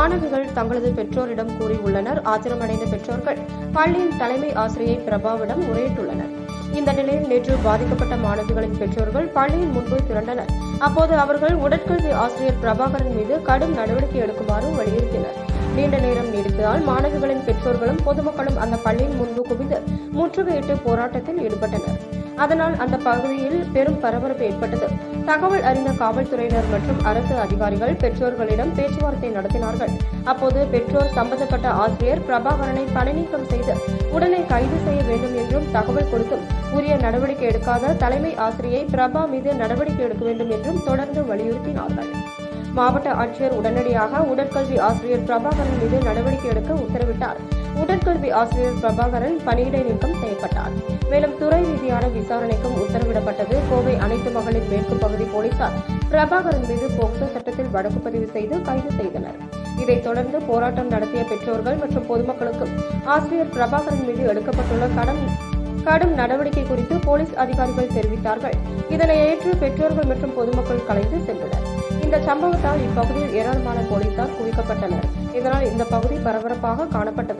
மாணவிகள் தங்களது பெற்றோரிடம் கூறியுள்ளனர். ஆத்திரமடைந்த பெற்றோர்கள் பள்ளியின் தலைமை ஆசிரியை பிரபாவிடம் முறையிட்டுள்ளனர். இந்த நிலையில் நேற்று பாதிக்கப்பட்ட மாணவிகளின் பெற்றோர்கள் பள்ளியின் முன்பு திரண்டனர். அப்போது அவர்கள் உடற்கல்வி ஆசிரியர் பிரபாகரன் மீது கடும் நடவடிக்கை எடுக்குமாறு வலியுறுத்தினர். நீண்ட நேரம் நீடித்ததால் மாணவிகளின் பெற்றோர்களும் பொதுமக்களும் அந்த பள்ளியின் முன்பு குவிந்து முற்றுகையிட்டு போராட்டத்தில் ஈடுபட்டனர். அதனால் அந்த பகுதியில் பெரும் பரபரப்பு ஏற்பட்டது. தகவல் அறிந்த காவல்துறையினர் மற்றும் அரசு அதிகாரிகள் பெற்றோர்களிடம் பேச்சுவார்த்தை நடத்தினார்கள். அப்போது பெற்றோர் சம்பந்தப்பட்ட ஆசிரியர் பிரபாகரனை பணிநீக்கம் செய்து உடனே கைது செய்ய வேண்டும் என்றும் தகவல் கொடுத்தும் உரிய நடவடிக்கை எடுக்காத தலைமை ஆசிரியை பிரபா மீது நடவடிக்கை எடுக்க வேண்டும் என்றும் தொடர்ந்து வலியுறுத்தினார்கள். மாவட்ட ஆட்சியர் உடனடியாக உடற்கல்வி ஆசிரியர் பிரபாகரன் மீது நடவடிக்கை எடுக்க உத்தரவிட்டார். உடற்கல்வி ஆசிரியர் பிரபாகரன் பணியிடை நீக்கம் செய்யப்பட்டார். மேலும் துறை ரீதியான விசாரணைக்கும் உத்தரவிடப்பட்டது. கோவை அனைத்து மகளிர் மேற்கு பகுதி போலீசார் பிரபாகரன் மீது போக்சோ சட்டத்தில் வழக்கு பதிவு செய்து கைது செய்தனர். இதைத் தொடர்ந்து போராட்டம் நடத்திய பெற்றோர்கள் மற்றும் பொதுமக்களுக்கும் ஆசிரியர் பிரபாகரன் மீது எடுக்கப்பட்டுள்ள கடன் கடும் நடவடிக்கை குறித்து போலீஸ் அதிகாரிகள் தெரிவித்தார்கள். இதனை ஏற்று பெற்றோர்கள் மற்றும் பொதுமக்கள் கலைந்து சென்றனர். இந்த சம்பவத்தால் இப்பகுதியில் ஏராளமான போலீசார் குவிக்கப்பட்டனர். இதனால் இந்த பகுதி பரபரப்பாக காணப்பட்டது.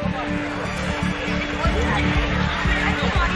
Oh, my God.